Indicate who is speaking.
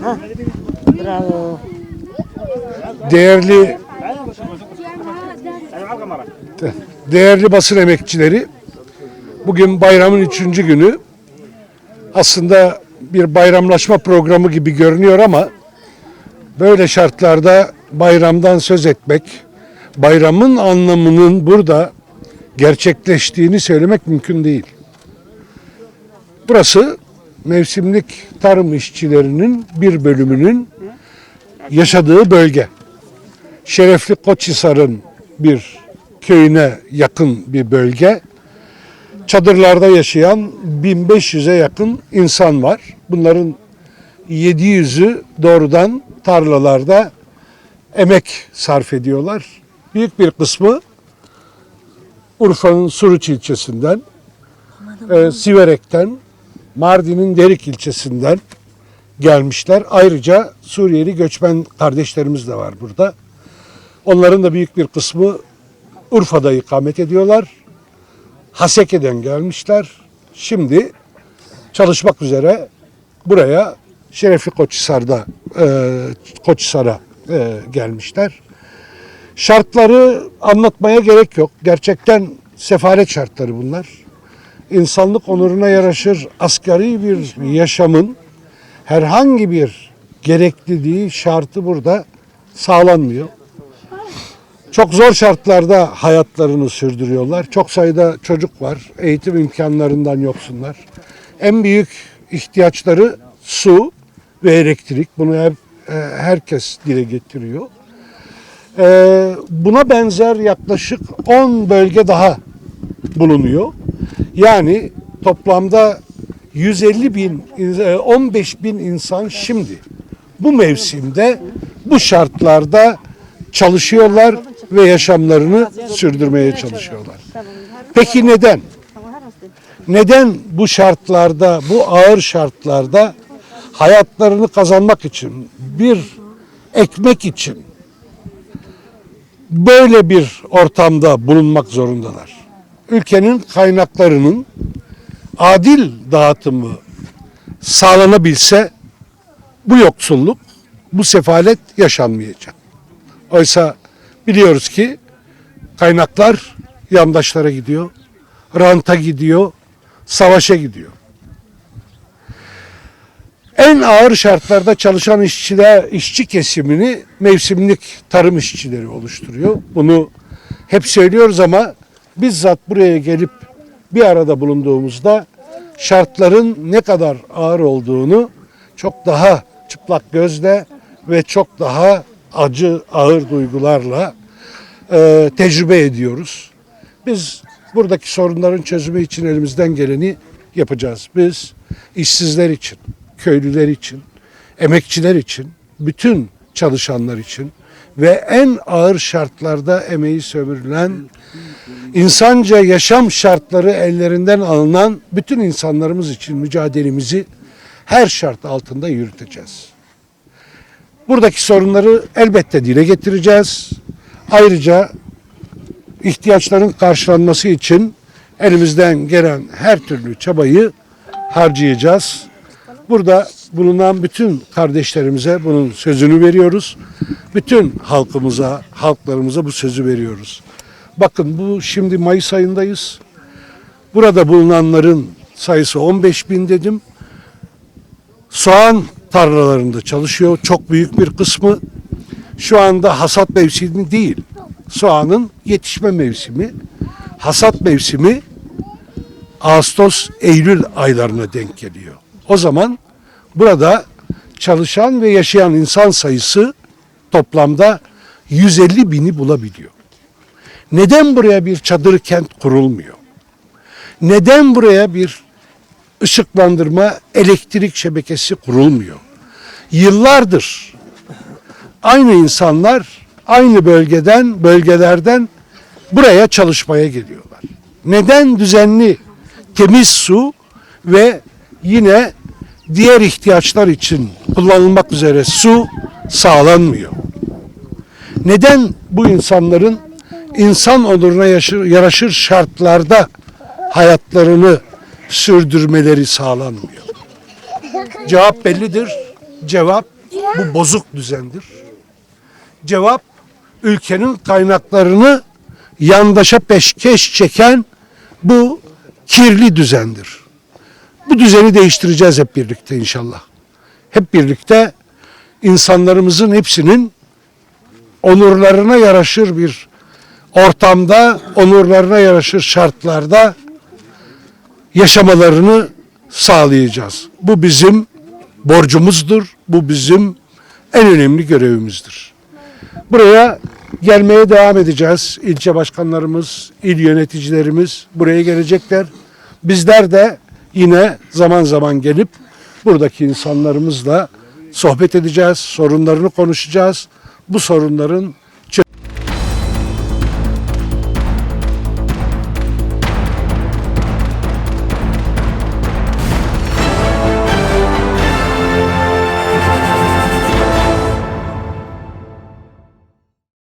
Speaker 1: Bravo.
Speaker 2: Değerli değerli basın emekçileri bugün bayramın üçüncü günü aslında bir bayramlaşma programı gibi görünüyor ama böyle şartlarda bayramdan söz etmek, bayramın anlamının burada gerçekleştiğini söylemek mümkün değil. Burası mevsimlik tarım işçilerinin bir bölümünün yaşadığı bölge. Şerefli Koçhisar'ın bir köyüne yakın bir bölge. Çadırlarda yaşayan 1500'e yakın insan var. Bunların 700'ü doğrudan tarlalarda emek sarf ediyorlar. Büyük bir kısmı Urfa'nın Suruç ilçesinden, e, Siverek'ten, Mardin'in Derik ilçesinden gelmişler. Ayrıca Suriyeli göçmen kardeşlerimiz de var burada. Onların da büyük bir kısmı Urfa'da ikamet ediyorlar. Haseke'den gelmişler. Şimdi çalışmak üzere buraya Şerefli Koçhisar'da e, Koçhisar'a e, gelmişler. Şartları anlatmaya gerek yok. Gerçekten sefalet şartları bunlar. İnsanlık onuruna yaraşır asgari bir yaşamın herhangi bir gerekliliği, şartı burada sağlanmıyor. Çok zor şartlarda hayatlarını sürdürüyorlar. Çok sayıda çocuk var. Eğitim imkanlarından yoksunlar. En büyük ihtiyaçları su ve elektrik. Bunu hep, e, herkes dile getiriyor. E, buna benzer yaklaşık 10 bölge daha bulunuyor. Yani toplamda 150 bin, e, 15 bin insan şimdi bu mevsimde bu şartlarda çalışıyorlar ve yaşamlarını sürdürmeye çalışıyorlar. Peki neden? Neden bu şartlarda, bu ağır şartlarda hayatlarını kazanmak için, bir ekmek için böyle bir ortamda bulunmak zorundalar? Ülkenin kaynaklarının adil dağıtımı sağlanabilse bu yoksulluk, bu sefalet yaşanmayacak. Oysa biliyoruz ki kaynaklar yandaşlara gidiyor, ranta gidiyor, savaşa gidiyor. En ağır şartlarda çalışan işçiler, işçi kesimini mevsimlik tarım işçileri oluşturuyor. Bunu hep söylüyoruz ama bizzat buraya gelip bir arada bulunduğumuzda şartların ne kadar ağır olduğunu çok daha çıplak gözle ve çok daha acı, ağır duygularla e, tecrübe ediyoruz. Biz buradaki sorunların çözümü için elimizden geleni yapacağız. Biz işsizler için, köylüler için, emekçiler için, bütün çalışanlar için ve en ağır şartlarda emeği sömürülen, insanca yaşam şartları ellerinden alınan bütün insanlarımız için mücadelemizi her şart altında yürüteceğiz. Buradaki sorunları elbette dile getireceğiz. Ayrıca ihtiyaçların karşılanması için elimizden gelen her türlü çabayı harcayacağız. Burada bulunan bütün kardeşlerimize bunun sözünü veriyoruz. Bütün halkımıza, halklarımıza bu sözü veriyoruz. Bakın bu şimdi Mayıs ayındayız. Burada bulunanların sayısı 15 bin dedim. Soğan tarlalarında çalışıyor. Çok büyük bir kısmı. Şu anda hasat mevsimi değil. Soğanın yetişme mevsimi. Hasat mevsimi Ağustos, Eylül aylarına denk geliyor. O zaman burada çalışan ve yaşayan insan sayısı toplamda 150 bini bulabiliyor. Neden buraya bir çadır kent kurulmuyor? Neden buraya bir ışıklandırma, elektrik şebekesi kurulmuyor? Yıllardır aynı insanlar aynı bölgeden, bölgelerden buraya çalışmaya geliyorlar. Neden düzenli temiz su ve yine diğer ihtiyaçlar için kullanılmak üzere su sağlanmıyor? Neden bu insanların insan onuruna yaşır- yaraşır şartlarda hayatlarını sürdürmeleri sağlanmıyor? Cevap bellidir. Cevap bu bozuk düzendir. Cevap ülkenin kaynaklarını yandaşa peşkeş çeken bu kirli düzendir. Bu düzeni değiştireceğiz hep birlikte inşallah. Hep birlikte insanlarımızın hepsinin onurlarına yaraşır bir ortamda, onurlarına yaraşır şartlarda yaşamalarını sağlayacağız. Bu bizim borcumuzdur. Bu bizim en önemli görevimizdir. Buraya gelmeye devam edeceğiz. İlçe başkanlarımız, il yöneticilerimiz buraya gelecekler. Bizler de yine zaman zaman gelip buradaki insanlarımızla sohbet edeceğiz, sorunlarını konuşacağız. Bu sorunların